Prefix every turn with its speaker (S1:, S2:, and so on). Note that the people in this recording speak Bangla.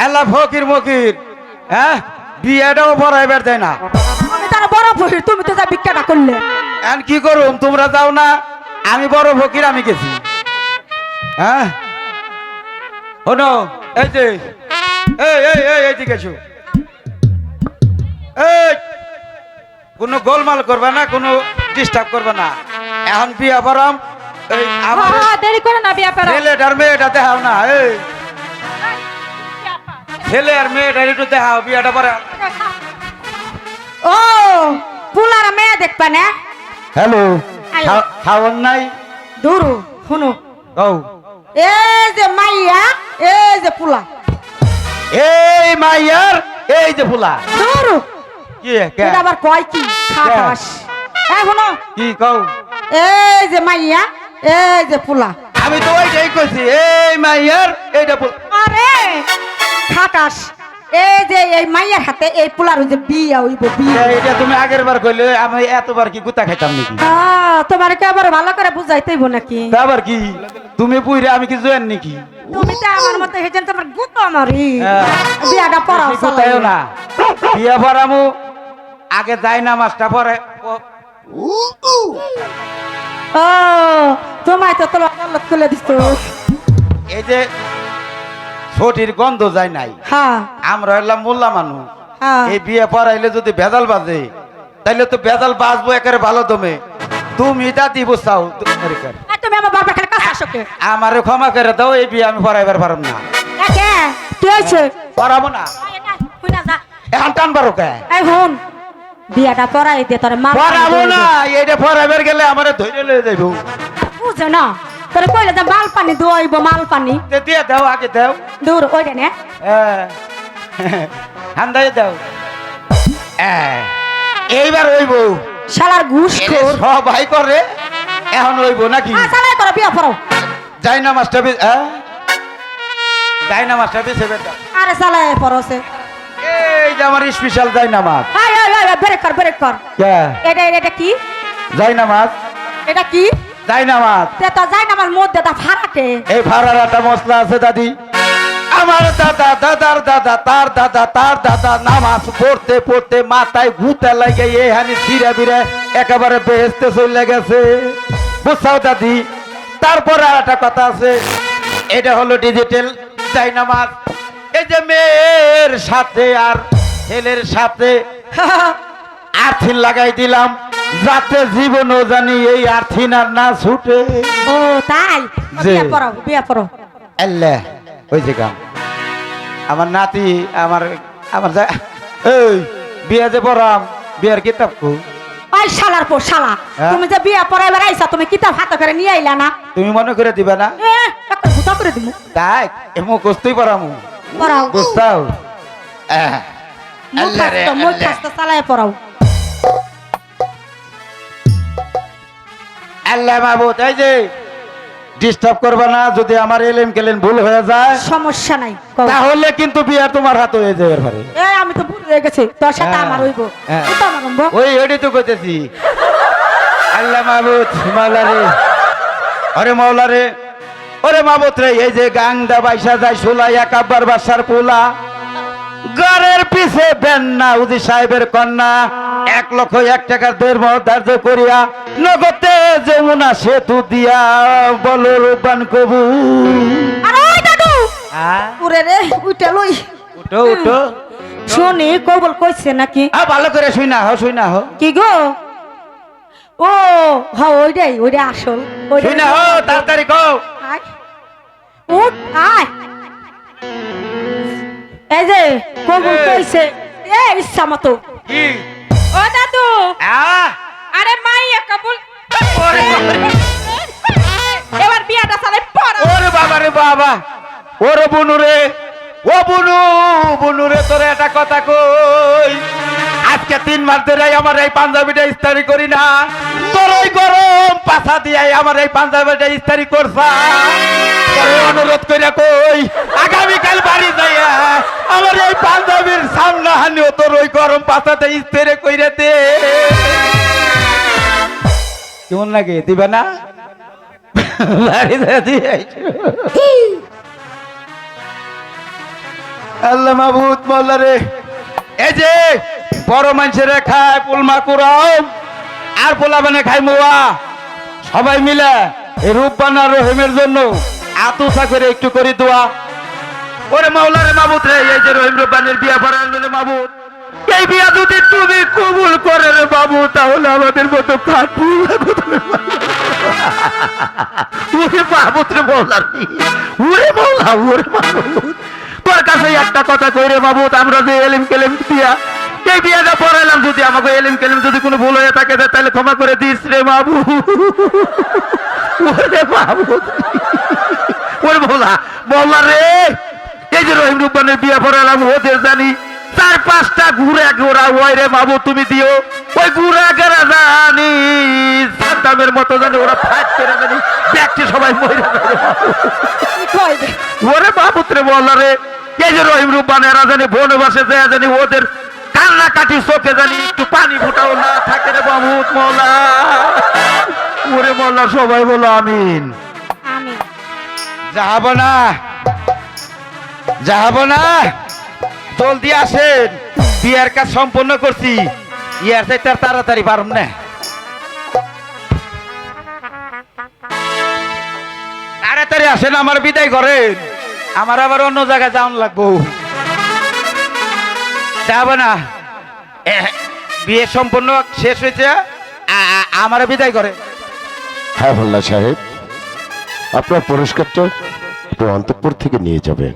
S1: হেলা ফকির মকির। হ্যাঁ? বিয়েটাও পড়াইবার দেয় না।
S2: আমি তার বড় ফকির তুমি তো যা ভিক্ষাটা করলে।
S1: এখন কি করুম? তোমরা যাও না। আমি বড় ফকির আমি গেছি। হ্যাঁ? শোনো এই যে এই এই এই এইদিকে এসো। এই কোনো গোলমাল করবে না কোনো ডিস্টার্ব করবে না। এখন বিয়া পড়াম। এই আমার
S2: দেরি করে না বিয়া পেরো
S1: ছেলে আর মেয়েটা দেখাও না এই। ছেলে আর মেয়েটা একটু দেখাও বিয়াটা পরে।
S2: ও পুলার মেয়ে দেখবা না?
S1: হ্যালো
S2: আয়ো।
S1: খাওয়ান নাই?
S2: দূরু শুনো।
S1: ও
S2: এই যে মাইয়া এ যে পুলা।
S1: এই মাইয়ার এই যে ফুলা
S2: দূরু
S1: কি কে?
S2: এটা আবার কয় কি? খাটাস এই শুনো।
S1: কি কও?
S2: এই যে মাইয়া এই যে পুলা।
S1: আমি তো ওইটাই কইছি এই মাইয়ার এইটা ফুল
S2: আরে খাটাস। এই যে এই মাইয়ার হাতে এই পুলার যে বিয়া হইব বিয়া।
S1: এইটা তুমি আগের বার কইলে আমি এতবার কি গুতা খাইতাম নাকি?
S2: তোমার কে আবার ভালো করে বুঝাইতেইব নাকি?
S1: আবার কি? তুমি পুইরে আমি কি জয়েন নাকি?
S2: তুমি তো আমার মতো হেজেন তোমার গুতো আমারই।
S1: হ্যাঁ।
S2: বিয়াটা পড়াও
S1: না। বিয়া পড়ামু। আগে যাই না মাছটা পরে। ও-
S2: তোমায় তো তোমার খুলে দিত
S1: এই যে ছটির গন্ধ যায় নাই। আমরা হলাম মোল্লা মানুষ। এই বিয়ে পড়াইলে যদি ভেজাল বাজে তাইলে তো ভেজাল বাজবো একেবারে ভালো দমে। তুমি এটা দিব চাও
S2: তুমি আমার বাবার কাছে আসো
S1: আমারে ক্ষমা করে দাও এই বিয়ে আমি পড়াইবার পারব না।
S2: কি?
S1: পড়াবো না।
S2: যা।
S1: এখন টানবারো কে?
S2: এই হুন বিয়াটা পড়াই দে তোর মা
S1: পড়াবো না এইটা পড়াইবার গেলে আমারে ধরে লয়ে যাইব।
S2: বুঝে না। তোর কইলে যে মাল পানি দোয়াইব মাল পানি
S1: তে দিয়ে দাও আগে দাও।
S2: দূর ওইটা নে।
S1: হ্যাঁ। ঠান্ডায় দাও। এইবার হইব।
S2: শালার ঘুষ খোর।
S1: সবাই করে এখন হইব নাকি?
S2: হ্যাঁ চালাই করো বিয়া পড়াও।
S1: যাই না মাস্টার বি হ্যাঁ যাই না মাস্টার বি সেবে দাও
S2: আরে চালাই পড়ছে।
S1: এই যে আমার স্পেশাল যাই না মাছ
S2: হাই হাই হাই ব্রেক কর ব্রেক কর।
S1: কে?
S2: এটা এটা- এটা কি?
S1: যাই না মাছ।
S2: এটা কি?
S1: যাই না মাছ
S2: তে তো যাই না আমার মধ্যে ফারাকে।
S1: এই ভাড়ার একটা মশলা আছে দাদি। আমার দাদা দাদার দাদা তার দাদা তার দাদা নামাজ পড়তে পড়তে মাথায় ঘুতে লাগে এই হানি ছিঁড়ে বিড়ে একেবারে বেহেস্তে চলে গেছে। বুঝছাও দাদি? তারপরে আর একটা কথা আছে। এটা হলো ডিজিটাল ডাইনামাজ এই যে মেয়ের সাথে আর ছেলের সাথে আর্থিন লাগাই দিলাম। যাতে জীবনও জানি এই আর্থিন আর না ছুটে।
S2: ও তাই। বিয়া পড়াও বিয়া পড়াও
S1: আল্লাহ ওই যে গাম আমার নাতি আমার আমার এই বিয়া যে পড়াম বিয়ার কিতাব কো
S2: ওই শালার পর শালা।
S1: হ্যাঁ?
S2: তুমি যে বিয়া পড়াইবার আইছা তুমি কিতাব হাতে করে নিয়ে আইলা না?
S1: তুমি মনে করে দিবা না?
S2: এ একটা ভুতা করে দিমু।
S1: তাই এমন কষ্টই পড়ামু।
S2: পড়াও।
S1: বুঝতাও? আল্লাহ রে, আল্লাহ।
S2: মুখাস্ত চালায় পড়াও।
S1: আল্লাহ মাহবুদ এই যে ডিস্টার্ব করবা না যদি আমার এলেন কেলেন ভুল হয়ে যায়।
S2: সমস্যা নাই।
S1: তাহলে কিন্তু বিয়া তোমার হাতে হয়ে যাবে
S2: আমি তো ভুল হয়ে গেছি তোর সাথে
S1: হ্যাঁ,
S2: আমার হইব।
S1: হ্যাঁ।
S2: তো আমার হইব।
S1: ওই ওইটাই তো কইতেছি। আল্লাহ মাহবুদ মাওলা রে আরে মাওলা রে ওরে মাহবুদ রে এই যে গাংদা বাইসা যায় সোলাই একাব্বার বাসার পোলা। ঘরের পিছে বেন্না উদি সাহেবের কন্যা। এক লক্ষ এক টাকার ধর্ম ধার্য করিয়া নগদে যমুনা সেতু দিয়া বলো রূপান কবু
S2: শুনি কবল কইছে নাকি?
S1: ভালো করে শুই না হো শুই না হো
S2: কি গো? ও হ ওইটাই ওইটা আসল।
S1: শুই না হো তাড়াতাড়ি কও।
S2: আয়। উঠ আয়। এই যে
S1: এই।
S2: কইছে এ ইচ্ছা মতো।
S1: কি?
S2: ও দাদু।
S1: আ?
S2: আরে মাইয়া কবুল। এবার বিয়াটা চালাই পড়া
S1: ওরে বাবা রে বাবা। ওরে বুনু রে। ও বুনু বুনু রে তোরে একটা কথা কই। আজকে তিন মাস ধরে আমার এই পাঞ্জাবিটা ইস্তারি করি না। তোর ওই গরম পাছা দিয়ে আমার এই পাঞ্জাবিটা ইস্তারি করছা। অনুরোধ কইরা কই, আগামীকাল বাড়ি যাইয়া আমার এই পাঞ্জাবির সামনা হানিও তোর ওই গরম পাছাটা ইস্তারি কইরা দে। কেমন লাগে? দিবা না? বাড়ি দিয়ে। আল্লাহ মাহবুদ মোল্লা রে। এই যে বড় মানুষেরা খায় পুলমা কুড়াও, আর পোলা মানে খায় মোয়া। সবাই মিলে এই রূপবান আর রহিমের জন্য আতুসা করে একটু করে দোয়া। ওরে মাওলা রে মাবুদ রে, এই যে রহিম রূপবানের বিয়া পড়ার রে মাবুদ। এই বিয়া যদি তুমি কবুল করে রে বাবু তাহলে আমাদের মতো কাটু ওরে মাহবুদ রে মাওলা ওরে মাওলা ওরে মাহবুদ তোর কাছে একটা কথা কই রে মাহবুদ আমরা যে এলিম কেলেম দিয়া এই বিয়াটা পড়াইলাম যদি আমাকে এলিম কেলেম যদি কোনো ভুল হয়ে থাকে তাহলে ক্ষমা করে দিস রে বাবু। ওরে মাহবুদ ওরে মোলা মোল্লা রে এই যে রহিম রূপানের বিয়ে পড়ালাম ওদের জানি চার পাঁচটা ঘুরে ঘোরা ওই রে বাবু তুমি দিও। ওই ঘুরা গেরা জানি সাদ্দামের মতো জানি ওরা ফাইট করে জানি দেখছে সবাই মরে
S2: কি কয় রে?
S1: ওরে রে এই যে রহিম রূপান এরা জানি বনবাসে যায় জানি ওদের কান্না কাটি চোখে জানি একটু পানি ফুটাও না থাকে রে বাবুত মোলা। ওরে মোল্লা সবাই বলো আমিন।
S2: আমি
S1: যাহাব না যাহাব না জলদি আসেন। বিয়ার কাজ সম্পন্ন করছি। ইয়ার চাইতে তাড়াতাড়ি পারুম না। তাড়াতাড়ি আসেন আমার বিদায় করেন। আমার আবার অন্য জায়গায় যাওয়ান লাগবো। যাব না বিয়ে সম্পূর্ণ শেষ হয়েছে আমার বিদায় করে।
S3: হ্যাঁ মোল্লা সাহেব, আপনার পুরস্কারটা অন্তঃপুর থেকে নিয়ে যাবেন।